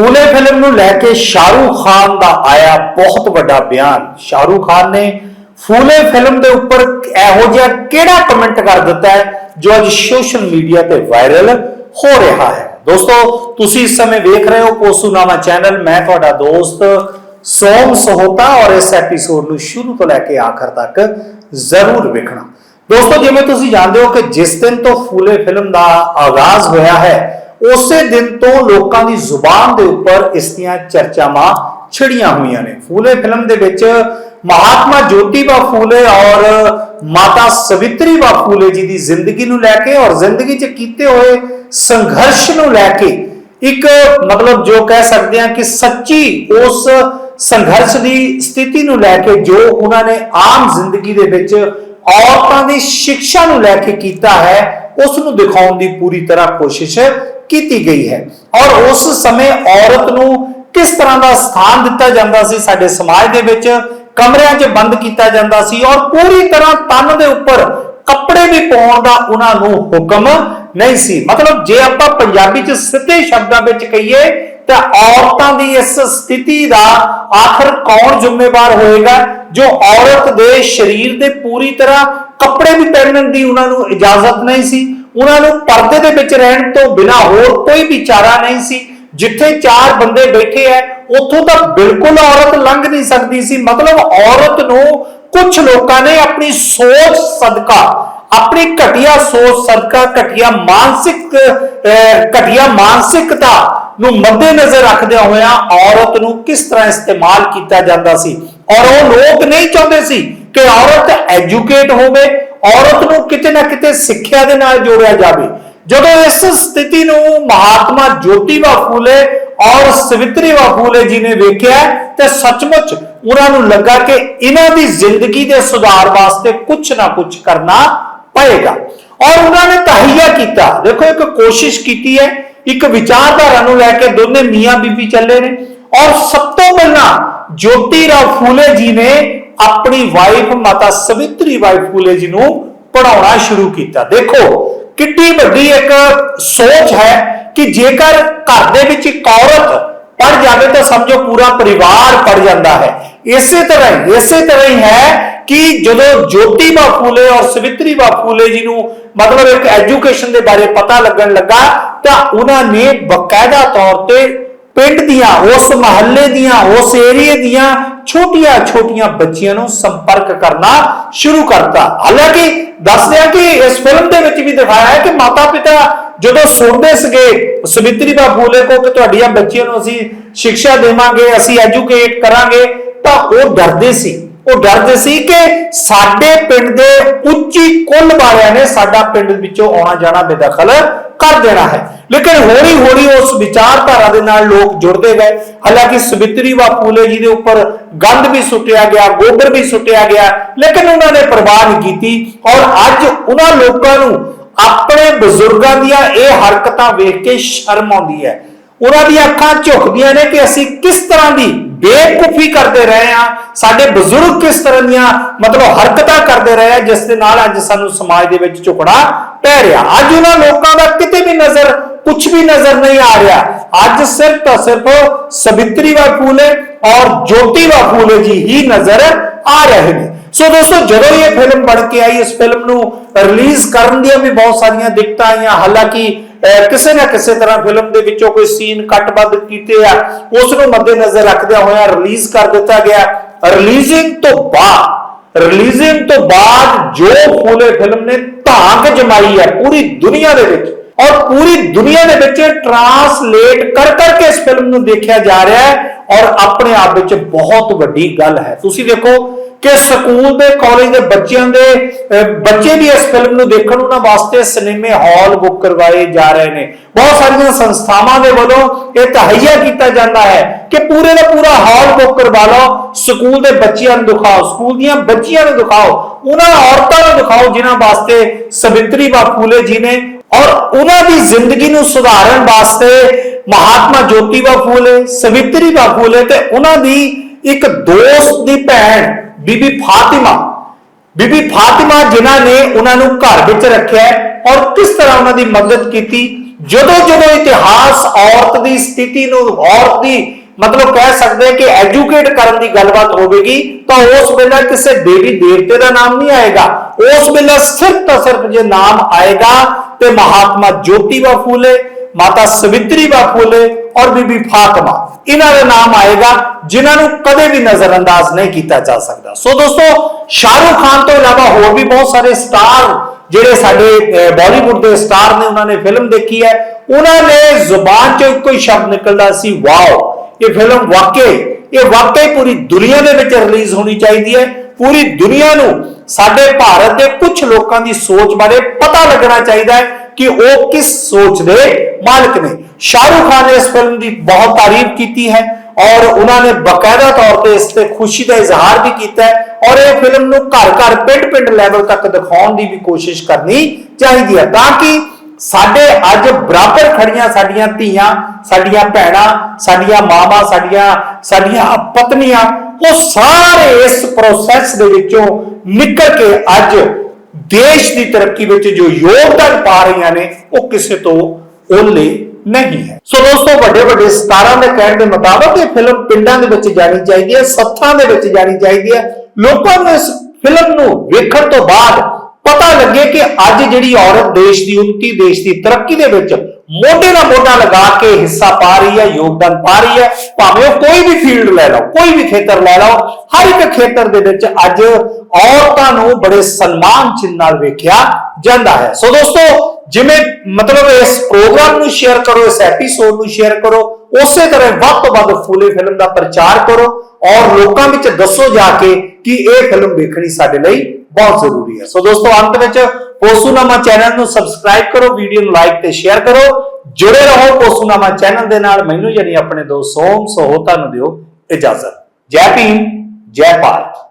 Phule film ਨੂੰ ਲੈ ਕੇ ਸ਼ਾਹਰੂਖ ਖਾਨ ਦਾ ਆਇਆ ਬਹੁਤ ਵੱਡਾ ਬਿਆਨ। ਸ਼ਾਹਰੂਖ ਖਾਨ ਨੇ ਫੂਲੇ ਫਿਲਮ ਦੇ ਉੱਪਰ ਇਹੋ ਜਿਹਾ ਕਿਹੜਾ ਕਮੈਂਟ ਕਰ ਦਿੱਤਾ ਹੈ ਜੋ ਅੱਜ ਸੋਸ਼ਲ ਮੀਡੀਆ ਤੇ ਵਾਇਰਲ ਹੋ ਰਿਹਾ ਹੈ। ਦੋਸਤੋ, ਤੁਸੀਂ ਇਸ ਸਮੇਂ ਵੇਖ ਰਹੇ ਹੋ ਪੋਸੂਨਾਮਾ ਚੈਨਲ ਮੈਂ ਤੁਹਾਡਾ ਦੋਸਤ ਸੋਮ ਸਹੋਤਾ ਔਰ ਇਸ ਐਪੀਸੋਡ ਨੂੰ ਸ਼ੁਰੂ ਤੋਂ ਲੈ ਕੇ ਆਖਰ ਤੱਕ ਜ਼ਰੂਰ ਵੇਖਣਾ। ਦੋਸਤੋ, ਜਿਵੇਂ ਤੁਸੀਂ ਜਾਣਦੇ ਹੋ ਕਿ ਜਿਸ ਦਿਨ ਤੋਂ ਫੂਲੇ ਫਿਲਮ ਦਾ ਆਗਾਜ਼ ਹੋਇਆ ਹੈ ਉਸੇ ਦਿਨ ਤੋਂ ਲੋਕਾਂ ਦੀ ਜ਼ੁਬਾਨ ਦੇ ਉੱਪਰ ਇਸ ਦੀਆਂ ਚਰਚਾਵਾਂ ਛਿੜੀਆਂ ਹੋਈਆਂ ਨੇ। ਫੂਲੇ ਫਿਲਮ ਦੇ ਵਿੱਚ ਮਹਾਤਮਾ ਜੋਤੀਬਾ ਫੂਲੇ ਔਰ ਮਾਤਾ ਸਵਿਤਰੀ ਬਾ ਫੂਲੇ ਜੀ ਦੀ ਜ਼ਿੰਦਗੀ ਨੂੰ ਲੈ ਕੇ ਔਰ ਜ਼ਿੰਦਗੀ 'ਚ ਕੀਤੇ ਹੋਏ ਸੰਘਰਸ਼ ਨੂੰ ਲੈ ਕੇ ਇੱਕ ਮਤਲਬ ਜੋ ਕਹਿ ਸਕਦੇ ਹਾਂ ਕਿ ਸੱਚੀ ਉਸ ਸੰਘਰਸ਼ ਦੀ ਸਥਿਤੀ ਨੂੰ ਲੈ ਕੇ ਜੋ ਉਹਨਾਂ ਨੇ ਆਮ ਜ਼ਿੰਦਗੀ ਦੇ ਵਿੱਚ ਔਰਤਾਂ ਦੀ ਸਿੱਖਿਆ ਨੂੰ ਲੈ ਕੇ ਕੀਤਾ ਹੈ ਉਸ ਨੂੰ ਦਿਖਾਉਣ ਦੀ ਪੂਰੀ ਤਰ੍ਹਾਂ ਕੋਸ਼ਿਸ਼ ਕੀਤੀ ਗਈ ਹੈ। ਔਰ ਉਸ ਸਮੇਂ ਔਰਤ ਨੂੰ ਕਿਸ ਤਰ੍ਹਾਂ ਦਾ ਸਥਾਨ ਦਿੱਤਾ ਜਾਂਦਾ ਸੀ ਸਾਡੇ ਸਮਾਜ ਦੇ ਵਿੱਚ? ਕਮਰਿਆਂ 'ਚ ਬੰਦ ਕੀਤਾ ਜਾਂਦਾ ਸੀ ਔਰ ਪੂਰੀ ਤਰ੍ਹਾਂ ਤਨ ਦੇ ਉੱਪਰ ਕੱਪੜੇ ਵੀ ਪਾਉਣ ਦਾ ਉਹਨਾਂ ਨੂੰ ਹੁਕਮ ਨਹੀਂ ਸੀ। ਮਤਲਬ ਜੇ ਆਪਾਂ ਪੰਜਾਬੀ 'ਚ ਸਿੱਧੇ ਸ਼ਬਦਾਂ ਵਿੱਚ ਕਹੀਏ ਤਾਂ ਔਰਤਾਂ ਦੀ ਇਸ ਸਥਿਤੀ ਦਾ ਆਖਰ ਕੌਣ ਜ਼ਿੰਮੇਵਾਰ ਹੋਏਗਾ? ਜੋ ਔਰਤ ਦੇ ਸਰੀਰ ਦੇ ਪੂਰੀ ਤਰ੍ਹਾਂ ਕੱਪੜੇ ਵੀ ਪਹਿਨਣ ਦੀ ਉਹਨਾਂ ਨੂੰ ਇਜਾਜ਼ਤ ਨਹੀਂ ਸੀ। ਉਹਨਾਂ ਨੂੰ ਪਰਦੇ ਦੇ ਵਿੱਚ ਰਹਿਣ ਤੋਂ ਬਿਨਾ ਹੋਰ ਕੋਈ ਵੀ ਚਾਰਾ ਨਹੀਂ ਸੀ। ਜਿੱਥੇ ਚਾਰ ਬੰਦੇ ਬੈਠੇ ਐ ਉੱਥੋਂ ਤਾਂ ਬਿਲਕੁਲ ਔਰਤ ਲੰਘ ਨਹੀਂ ਸਕਦੀ ਸੀ। ਮਤਲਬ ਔਰਤ ਨੂੰ ਕੁਝ ਲੋਕਾਂ ਨੇ ਆਪਣੀ ਸੋਚ ਸਦਕਾ ਆਪਣੀ ਘਟੀਆ ਸੋਚ ਸਦਕਾ ਘਟੀਆ ਮਾਨਸਿਕ ਅਹ, ਘਟੀਆ ਮਾਨਸਿਕਤਾ ਨੂੰ ਮੱਦੇਨਜ਼ਰ ਰੱਖਦਿਆਂ ਹੋਇਆਂ ਔਰਤ ਨੂੰ ਕਿਸ ਤਰ੍ਹਾਂ ਇਸਤੇਮਾਲ ਕੀਤਾ ਜਾਂਦਾ ਸੀ। ਔਰ ਉਹ ਲੋਕ ਨਹੀਂ ਚਾਹੁੰਦੇ ਸੀ ਕਿ ਔਰਤ ਐਜੂਕੇਟ ਹੋਵੇ ਔਰਤ ਨੂੰ ਕਿਤੇ ਨਾ ਕਿਤੇ ਸਿੱਖਿਆ ਦੇ ਨਾਲ ਜੋੜਿਆ ਜਾਵੇ। ਜਦੋਂ ਇਸ ਸਥਿਤੀ ਨੂੰ ਮਹਾਤਮਾ ਜੋਤੀਬਾ ਫੂਲੇ ਔਰ ਸਵਿਤਰੀਬਾ ਫੂਲੇ ਜੀ ਨੇ ਵੇਖਿਆ, ਤੇ ਸੱਚਮੁੱਚ ਉਹਨਾਂ ਨੂੰ ਲੱਗਾ ਕਿ ਇਹਨਾਂ ਦੀ ਜ਼ਿੰਦਗੀ ਦੇ ਸੁਧਾਰ ਵਾਸਤੇ ਕੁਝ ਨਾ ਕੁਝ ਕਰਨਾ ਪਏਗਾ। ਔਰ ਉਹਨਾਂ ਨੇ ਤਹਈਆ ਕੀਤਾ। ਦੇਖੋ, ਇੱਕ ਕੋਸ਼ਿਸ਼ ਕੀਤੀ ਹੈ, ਇੱਕ ਵਿਚਾਰਧਾਰਾ ਨੂੰ ਲੈ ਕੇ ਦੋਨੇ ਮੀਆਂ ਬੀਬੀ ਚੱਲੇ ਨੇ। ਔਰ ਸਭ ਤੋਂ ਪਹਿਲਾਂ ਜੋਤੀ ਰਾਓ ਫੂਲੇ ਜੀ ਨੇ ਆਪਣੀ ਵਾਈਫ ਮਾਤਾ ਸਵਿਤਰੀ ਬਾਈ ਫੂਲੇ ਜੀ ਨੂੰ ਪੜਾਉਣਾ ਸ਼ੁਰੂ ਕੀਤਾ। ਦੇਖੋ, ਕਿੱਡੀ ਵੱਡੀ ਇੱਕ ਸੋਚ ਹੈ ਕਿ ਜੇਕਰ ਘਰ ਦੇ ਵਿੱਚ ਇੱਕ ਔਰਤ ਪੜ ਜਾਵੇ ਤਾਂ ਸਮਝੋ ਪੂਰਾ ਪਰਿਵਾਰ ਪੜ ਜਾਂਦਾ ਹੈ। ਇਸੇ ਤਰ੍ਹਾਂ ਹੀ, ਇਸੇ ਤਰ੍ਹਾਂ ਹੀ ਹੈ ਕਿ ਜਦੋਂ ਜੋਤੀ ਬਾ ਔਰ ਸਵਿਤਰੀ ਬਾ ਜੀ ਨੂੰ ਮਤਲਬ ਇੱਕ ਐਜੂਕੇਸ਼ਨ ਦੇ ਬਾਰੇ ਪਤਾ ਲੱਗਣ ਲੱਗਾ, ਤਾਂ ਉਹਨਾਂ ਨੇ ਬਕਾਇਦਾ ਤੌਰ ਤੇ ਪਿੰਡ ਦੀਆਂ, ਉਸ ਮਹੱਲੇ ਦੀਆਂ, ਉਸ ਏਰੀਏ ਦੀਆਂ ਛੋਟੀਆਂ-ਛੋਟੀਆਂ ਬੱਚੀਆਂ ਨੂੰ ਸੰਪਰਕ ਕਰਨਾ ਸ਼ੁਰੂ ਕਰਤਾ। ਹਾਲਾਂਕਿ ਦੱਸਦੇ ਆ ਕਿ ਇਸ ਫਿਲਮ ਦੇ ਵਿੱਚ ਵੀ ਦਿਖਾਇਆ ਹੈ ਕਿ ਮਾਤਾ-ਪਿਤਾ ਜਦੋਂ ਸੁਣਦੇ ਸੀਗੇ ਸਵਿਤਰੀ ਦਾ ਫੂਲੇ ਕੋ ਕਿ ਤੁਹਾਡੀਆਂ ਬੱਚੀਆਂ ਨੂੰ ਅਸੀਂ ਸਿੱਖਿਆ ਦੇਵਾਂਗੇ, ਅਸੀਂ ਐਜੂਕੇਟ ਕਰਾਂਗੇ, ਤਾਂ ਉਹ ਡਰਦੇ ਸੀ। ਉਹ ਡਰਦੇ ਸੀ ਕਿ ਸਾਡੇ ਪਿੰਡ ਦੇ ਉੱਚੀ ਕੁੱਲ ਵਾਲਿਆਂ ਨੇ ਸਾਡਾ ਪਿੰਡ ਵਿੱਚੋਂ ਆਉਣਾ ਜਾਣਾ ਬੇਦਖਲ ਕਰ ਦੇਣਾ ਹੈ। ਲੇਕਿਨ ਹੌਲੀ ਹੌਲੀ ਉਸ ਵਿਚਾਰਧਾਰਾ ਦੇ ਨਾਲ ਲੋਕ ਜੁੜਦੇ ਗਏ। ਹਾਲਾਂਕਿ ਸਵਿਤਰੀ ਵਾ ਫੂਲੇ ਜੀ ਦੇ ਉੱਪਰ ਗੰਦ ਵੀ ਸੁੱਟਿਆ ਗਿਆ, ਗੋਬਰ ਵੀ ਸੁੱਟਿਆ ਗਿਆ, ਲੇਕਿਨ ਉਹਨਾਂ ਨੇ ਪਰਵਾਹ ਨਹੀਂ ਕੀਤੀ। ਔਰ ਅੱਜ ਉਹਨਾਂ ਲੋਕਾਂ ਨੂੰ ਆਪਣੇ ਬਜ਼ੁਰਗਾਂ ਦੀਆਂ ਇਹ ਹਰਕਤਾਂ ਵੇਖ ਕੇ ਸ਼ਰਮ ਆਉਂਦੀ ਹੈ। ਉਹਨਾਂ ਦੀਆਂ ਅੱਖਾਂ ਝੁਕਦੀਆਂ ਨੇ ਕਿ ਅਸੀਂ ਕਿਸ ਤਰ੍ਹਾਂ ਦੀ ਬੇਵਕੂਫੀ ਕਰਦੇ ਰਹੇ ਆ ਸਾਡੇ ਬਜ਼ੁਰਗ ਕਿਸ ਤਰ੍ਹਾਂ ਦੀਆਂ ਮਤਲਬ ਹਰਕਤਾਂ ਕਰਦੇ ਰਹੇ ਆ, ਜਿਸ ਦੇ ਨਾਲ ਅੱਜ ਸਾਨੂੰ ਸਮਾਜ ਦੇ ਵਿੱਚ ਝੁਕਣਾ ਪੈ ਰਿਹਾ। ਅੱਜ ਉਹਨਾਂ ਲੋਕਾਂ ਦਾ ਕਿਤੇ ਵੀ ਨਜ਼ਰ ਕੁਝ ਵੀ ਨਜ਼ਰ ਨਹੀਂ ਆ ਰਿਹਾ। ਅੱਜ ਸਿਰਫ ਤਾਂ ਸਿਰਫ ਸਵਿਤਰੀ ਵਾ ਫੂਲੇ ਔਰ ਜੋਤੀ ਵਾ ਫੂਲੇ ਜੀ ਹੀ ਨਜ਼ਰ ਆ ਰਹੇ ਨੇ। ਸੋ ਦੋਸਤੋ, ਜਦੋਂ ਇਹ ਫਿਲਮ ਬਣ ਕੇ ਆਈ, ਇਸ ਫਿਲਮ ਨੂੰ ਰਿਲੀਜ਼ ਕਰਨ ਦੀਆਂ ਵੀ ਬਹੁਤ ਸਾਰੀਆਂ ਦਿੱਕਤਾਂ ਆਈਆਂ। ਹਾਲਾਂਕਿ ਕਿਸੇ ਨਾ ਕਿਸੇ ਤਰ੍ਹਾਂ ਫਿਲਮ ਦੇ ਵਿੱਚੋਂ ਕੋਈ ਸੀਨ ਕੱਟ-ਬੱਧ ਕੀਤੇ ਆ, ਉਸ ਨੂੰ ਮੱਦੇਨਜ਼ਰ ਰੱਖਦਿਆਂ ਹੋਇਆਂ ਰਿਲੀਜ਼ ਕਰ ਦਿੱਤਾ ਗਿਆ। ਰਿਲੀਜ਼ਿੰਗ ਤੋਂ ਬਾਅਦ ਰਿਲੀਜ਼ਿੰਗ ਤੋਂ ਬਾਅਦ ਜੋ ਫੂਲੇ ਫਿਲਮ ਨੇ ਧਾਕ ਜਮਾਈ ਹੈ ਪੂਰੀ ਦੁਨੀਆ ਦੇ ਵਿੱਚ। ਔਰ ਪੂਰੀ ਦੁਨੀਆ ਦੇ ਵਿੱਚ ਟਰਾਂਸਲੇਟ ਕਰ ਕਰਕੇ ਇਸ ਫਿਲਮ ਨੂੰ ਦੇਖਿਆ ਜਾ ਰਿਹਾ ਹੈ। ਔਰ ਆਪਣੇ ਆਪ ਵਿੱਚ ਬਹੁਤ ਵੱਡੀ ਗੱਲ ਹੈ। ਤੁਸੀਂ ਦੇਖੋ ਕਿ ਸਕੂਲ ਦੇ ਕਾਲਜ ਦੇ ਬੱਚਿਆਂ ਦੇ ਬੱਚੇ ਵੀ ਇਸ ਫਿਲਮ ਨੂੰ ਦੇਖਣ ਉਹਨਾਂ ਵਾਸਤੇ ਸਿਨੇਮੇ ਹਾਲ ਬੁੱਕ ਕਰਵਾਏ ਜਾ ਰਹੇ ਨੇ। ਬਹੁਤ ਸਾਰੀਆਂ ਸੰਸਥਾਵਾਂ ਦੇ ਵੱਲੋਂ ਇਹ ਤਹਈਆ ਕੀਤਾ ਜਾਂਦਾ ਹੈ ਕਿ ਪੂਰੇ ਦਾ ਪੂਰਾ ਹਾਲ ਬੁੱਕ ਕਰਵਾ ਲਓ, ਸਕੂਲ ਦੇ ਬੱਚਿਆਂ ਨੂੰ ਦਿਖਾਓ, ਸਕੂਲ ਦੀਆਂ ਬੱਚੀਆਂ ਨੂੰ ਦਿਖਾਓ, ਉਹਨਾਂ ਔਰਤਾਂ ਨੂੰ ਦਿਖਾਓ ਜਿਨ੍ਹਾਂ ਵਾਸਤੇ ਸਵਿਤਰੀ ਬਾਪੂਲੇ ਜੀ ਨੇ ਔਰ ਉਹਨਾਂ ਦੀ ਜ਼ਿੰਦਗੀ ਨੂੰ ਸੁਧਾਰਨ ਵਾਸਤੇ ਮਹਾਤਮਾ ਜੋਤੀਬਾ ਫੂਲੇ, ਸਵਿਤਰੀ ਫੂਲੇ ਤੇ ਉਹਨਾਂ ਦੀ ਇੱਕ ਦੋਸਤ ਦੀ ਭੈਣ, ਬੀਬੀ ਫਾਤਿਮਾ। ਬੀਬੀ ਫਾਤਿਮਾ ਜਿਨ੍ਹਾਂ ਨੇ ਉਹਨਾਂ ਨੂੰ ਘਰ ਵਿੱਚ ਰੱਖਿਆ ਔਰ ਕਿਸ ਤਰ੍ਹਾਂ ਉਹਨਾਂ ਦੀ ਮਦਦ ਕੀਤੀ? ਜਦੋਂ ਜਦੋਂ ਇਤਿਹਾਸ ਔਰਤ ਦੀ ਸਥਿਤੀ ਨੂੰ, ਔਰਤ ਦੀ ਮਤਲਬ ਕਹਿ ਸਕਦੇ ਹਾਂ ਕਿ ਐਜੂਕੇਟ ਕਰਨ ਦੀ ਗੱਲਬਾਤ ਹੋਵੇਗੀ, ਤਾਂ ਉਸ ਵੇਲੇ ਕਿਸੇ ਦੇਵੀ ਦੇਵਤੇ ਦਾ ਨਾਮ ਨਹੀਂ ਆਏਗਾ। ਉਸ ਵੇਲੇ ਸਿਰਫ ਤਾਂ ਸਿਰਫ ਜੇ ਨਾਮ ਆਏਗਾ ਤੇ ਮਹਾਤਮਾ ਜੋਤੀਬਾ ਫੂਲੇ, ਮਾਤਾ ਸਵਿਤਰੀਬਾ ਫੂਲੇ ਔਰ ਬੀਬੀ ਫਾਤਮਾ। ਇਹਨਾਂ ਦਾ ਨਾਮ ਆਏਗਾ ਜਿਨ੍ਹਾਂ ਨੂੰ ਕਦੇ ਵੀ ਨਜ਼ਰਅੰਦਾਜ਼ ਨਹੀਂ ਕੀਤਾ ਜਾ ਸਕਦਾ। ਸੋ ਦੋਸਤੋ, ਸ਼ਾਹਰੁਖ ਖਾਨ ਤੋਂ ਇਲਾਵਾ ਹੋਰ ਵੀ ਬਹੁਤ ਸਾਰੇ ਸਟਾਰ ਜਿਹੜੇ ਸਾਡੇ ਬਾਲੀਵੁੱਡ ਦੇ ਸਟਾਰ ਨੇ, ਉਹਨਾਂ ਨੇ ਫਿਲਮ ਦੇਖੀ ਹੈ। ਉਹਨਾਂ ਨੇ ਜ਼ੁਬਾਨ ਚੋਂ ਇੱਕੋ ਹੀ ਸ਼ਬਦ ਨਿਕਲਦਾ ਸੀ, ਵਾਓ। ਇਹ ਫਿਲਮ ਵਾਕਈ, ਇਹ ਵਾਕਈ ਪੂਰੀ ਦੁਨੀਆ ਦੇ ਵਿੱਚ ਰਿਲੀਜ਼ ਹੋਣੀ ਚਾਹੀਦੀ ਹੈ। ਪੂਰੀ ਦੁਨੀਆ ਨੂੰ, ਸਾਡੇ ਭਾਰਤ ਦੇ ਕੁਝ ਲੋਕਾਂ ਦੀ ਸੋਚ ਬਾਰੇ ਪਤਾ ਲੱਗਣਾ ਚਾਹੀਦਾ ਹੈ ਕਿ ਉਹ ਕਿਸ ਸੋਚ ਦੇ ਮਾਲਕ ਨੇ। ਸ਼ਾਹਰੁਖ ਖਾਨ ਨੇ ਇਸ ਫਿਲਮ ਦੀ ਬਹੁਤ ਤਾਰੀਫ ਕੀਤੀ ਹੈ ਔਰ ਉਹਨਾਂ ਨੇ ਬਕਾਇਦਾ ਤੌਰ ਤੇ ਇਸ ਤੇ ਖੁਸ਼ੀ ਦਾ ਇਜ਼ਹਾਰ ਵੀ ਕੀਤਾ ਹੈ ਔਰ ਇਹ ਫਿਲਮ ਨੂੰ ਘਰ ਘਰ ਪਿੰਡ ਪਿੰਡ ਲੈਵਲ ਤੱਕ ਦਿਖਾਉਣ ਦੀ ਵੀ ਕੋਸ਼ਿਸ਼ ਕਰਨੀ ਚਾਹੀਦੀ ਹੈ ਤਾਂ ਕਿ ਸਾਡੇ ਅੱਜ ਬਰਾਬਰ ਖੜੀਆਂ ਸਾਡੀਆਂ ਧੀਆਂ, ਸਾਡੀਆਂ ਭੈਣਾਂ, ਸਾਡੀਆਂ ਮਾਵਾਂ, ਸਾਡੀਆਂ ਸਾਡੀਆਂ ਪਤਨੀਆਂ ਉਹ ਸਾਰੇ ਇਸ ਪ੍ਰੋਸੈਸ ਦੇ ਵਿੱਚੋਂ ਨਿਕਲ ਕੇ ਅੱਜ ਦੇਸ਼ ਦੀ ਤਰੱਕੀ ਵਿੱਚ ਜੋ ਯੋਗਦਾਨ ਪਾ ਰਹੀਆਂ ਨੇ, ਉਹ ਕਿਸੇ ਤੋਂ ਓਲੇ ਨਹੀਂ ਹੈ। ਸੋ ਦੋਸਤੋ ਵੱਡੇ ਵੱਡੇ ਸਤਾਰਾਂ ਦੇ ਕਹਿਣ ਦੇ ਮੁਤਾਬਕ ਇਹ ਫਿਲਮ ਪਿੰਡਾਂ ਦੇ ਵਿੱਚ ਜਾਣੀ ਚਾਹੀਦੀ ਹੈ, ਸੱਥਾਂ ਦੇ ਵਿੱਚ ਜਾਣੀ ਚਾਹੀਦੀ ਹੈ। ਲੋਕਾਂ ਨੂੰ ਇਸ ਫਿਲਮ ਨੂੰ ਵੇਖਣ ਤੋਂ ਬਾਅਦ ਪਤਾ ਲੱਗੇ ਕਿ ਅੱਜ ਜਿਹੜੀ ਔਰਤ ਦੇਸ਼ ਦੀ ਉੱਨਤੀ ਦੇਸ਼ ਦੀ ਤਰੱਕੀ ਦੇ ਵਿੱਚ ਮੋਢੇ ਨਾਲ ਮੋਢਾ ਲਗਾ ਕੇ ਹਿੱਸਾ ਪਾ ਰਹੀ ਹੈ, ਯੋਗਦਾਨ ਪਾ ਰਹੀ ਹੈ, ਭਾਵੇਂ ਉਹ ਕੋਈ ਵੀ ਫੀਲਡ ਲੈ ਲਓ, ਕੋਈ ਵੀ ਖੇਤਰ ਲੈ ਲਓ, ਹਰ ਇੱਕ ਖੇਤਰ ਦੇ ਵਿੱਚ ਅੱਜ ਔਰਤਾਂ ਨੂੰ ਬੜੇ ਸਨਮਾਨ ਚਿੰਨ੍ਹ ਨਾਲ ਵੇਖਿਆ ਜਾਂਦਾ ਹੈ। ਸੋ ਦੋਸਤੋ, ਜਿਵੇਂ ਮਤਲਬ ਇਸ ਪ੍ਰੋਗਰਾਮ ਨੂੰ ਸ਼ੇਅਰ ਕਰੋ, ਇਸ ਐਪੀਸੋਡ ਨੂੰ ਸ਼ੇਅਰ ਕਰੋ, ਉਸੇ ਤਰ੍ਹਾਂ ਵੱਧ ਤੋਂ ਵੱਧ ਫੂਲੇ ਫਿਲਮ ਦਾ ਪ੍ਰਚਾਰ ਕਰੋ ਔਰ ਲੋਕਾਂ ਵਿੱਚ ਦੱਸੋ ਜਾ ਕੇ ਕਿ ਇਹ ਫਿਲਮ ਵੇਖਣੀ ਸਾਡੇ ਲਈ ਬਹੁਤ ਜ਼ਰੂਰੀ ਹੈ। ਸੋ ਦੋਸਤੋ, ਅੰਤ ਵਿੱਚ ਪੋਸੂਨਾਮਾ ਚੈਨਲ ਨੂੰ ਸਬਸਕ੍ਰਾਈਬ ਕਰੋ ਵੀਡੀਓ ਨੂੰ ਲਾਈਕ ਤੇ ਸ਼ੇਅਰ ਕਰੋ। ਜੁੜੇ ਰਹੋ ਪੋਸੂਨਾਮਾ ਚੈਨਲ ਦੇ ਨਾਲ। ਮੈਨੂੰ ਯਾਨੀ ਆਪਣੇ ਦੋਸਤ ਸੋਮ ਸੋਹਤਾ ਨੂੰ ਦਿਓ ਇਜਾਜ਼ਤ। ਜੈ ਭੀਮ, ਜੈ ਭਾਰਤ।